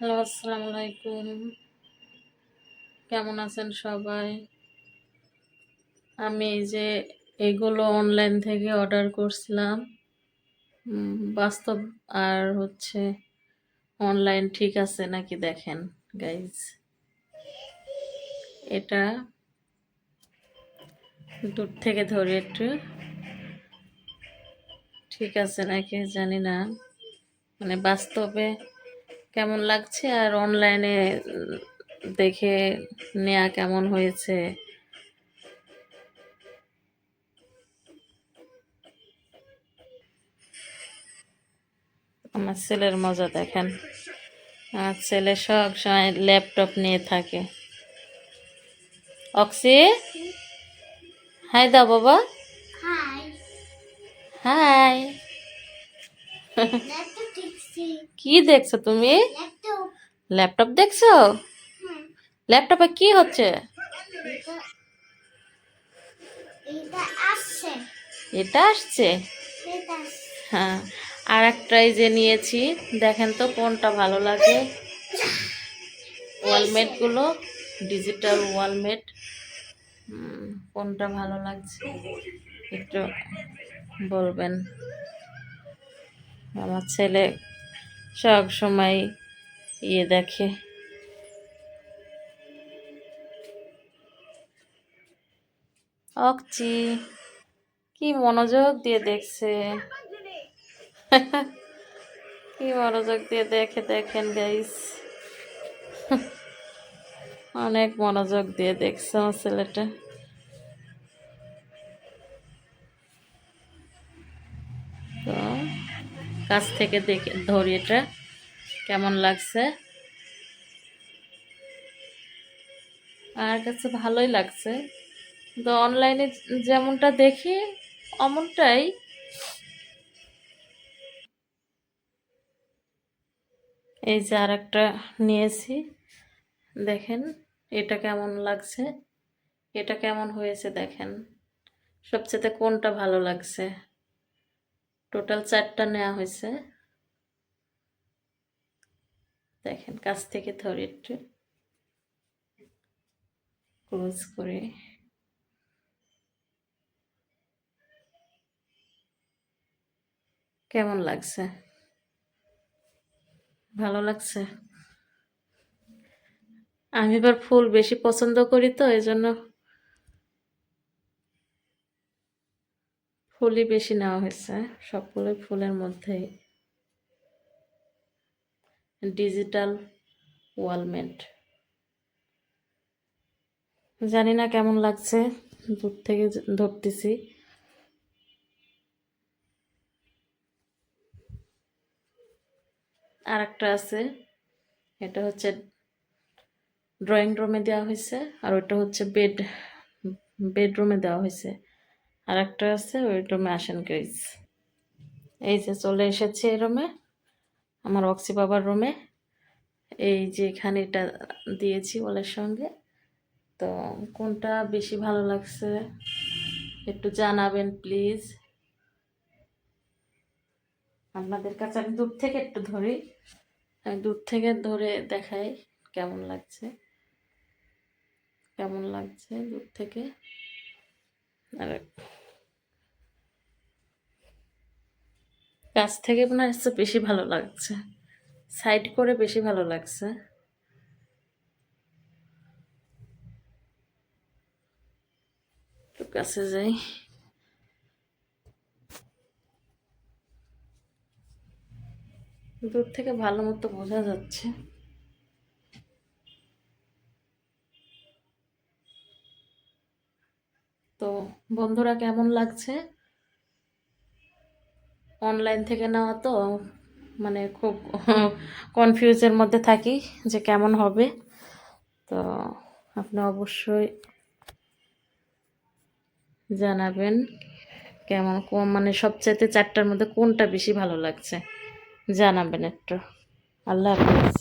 Hello, আসসালামু আলাইকুম। কেমন আছেন সবাই? আমি এই যে এগুলো অনলাইন থেকে অর্ডার করছিলাম। বাস্তব আর হচ্ছে অনলাইন ঠিক আছে নাকি দেখেন গাইজ এটা দূর থেকে ধরে একটু। ঠিক আছে নাকি জানি না। মানে বাস্তবে কেমন লাগছে? আর অনলাইনে দেখে নেয়া কেমন হয়েছে? আমার ছেলের মজা দেখেন। আমার ছেলে সব সময় ল্যাপটপ নিয়ে থাকে। অক্সি? হাই দা বাবা। হাই হাই কি দেখছ তুমি? ল্যাপটপ দেখছ? ল্যাপটপে কি হচ্ছে? এটা আসছে। হ্যাঁ আর একটাই যে নিয়েছি। দেখেন তো কোনটা ভালো লাগে। ওয়ালমেটগুলো ডিজিটাল ওয়ালমেট। কোনটা ভালো লাগছে? একটু বলবেন। আমার ছেলে সব সময় ইয়ে দেখে। অকচি, কি মনোযোগ দিয়ে দেখছে? কি মনোযোগ দিয়ে দেখে দেখেন গাইস অনেক মনোযোগ দিয়ে দেখছে আমার ছেলেটা। কাছ থেকে দেখে ধরি এটা। কেমন লাগছে? আর কাছে ভালোই লাগছে। তো অনলাইনে যেমনটা দেখি, অমনটাই। এই যে আর একটা নিয়েছি। দেখেন, এটা কেমন লাগছে? এটা কেমন হয়েছে দেখেন। সবচেয়ে কোনটা ভালো লাগছে? টোটাল চারটা নেওয়া হয়েছে। দেখেন, কাছ থেকে ধরে একটু ক্লোজ করে। কেমন লাগছে? ভালো লাগছে? আমি এবার ফুল বেশি পছন্দ করি তো এই জন্য ফুলই বেশি নেওয়া হয়েছে। সবগুলোই ফুলের মধ্যেই। ডিজিটাল ওয়ালমেট জানি না কেমন লাগছে, দূর থেকে ধরতেছি। আর একটা আছে, এটা হচ্ছে ড্রয়িং রুমে দেওয়া হয়েছে, আর ওটা হচ্ছে বেড বেডরুমে দেওয়া হয়েছে। আর একটা আছে, ওই রুমে আসেন গাইজ এই যে চলে এসেছে এই রুমে, আমার অক্সি বাবার রুমে। এই যে এখানে এটা দিয়েছি ওলের সঙ্গে। তো কোনটা বেশি ভালো লাগছে? একটু জানাবেন প্লিজ আপনাদের কাছে আমি দূর থেকে একটু ধরি। আমি দূর থেকে ধরে দেখাই কেমন লাগছে। কেমন লাগছে দূর থেকে? আর কাছ থেকে মনে হচ্ছে বেশি ভালো লাগছে। সাইড করে বেশি ভালো লাগছে। কাছে যাই। দূর থেকে ভালো মতো বোঝা যাচ্ছে। তো বন্ধুরা কেমন লাগছে? অনলাইন থেকে নেওয়া তো মানে খুব কনফিউজের মধ্যে থাকি যে কেমন হবে। তো আপনি অবশ্যই জানাবেন কেমন, কোন মানে সবচাইতে চারটার মধ্যে কোনটা বেশি ভালো লাগছে। জানাবেন একটু। আল্লাহ হাফিজ।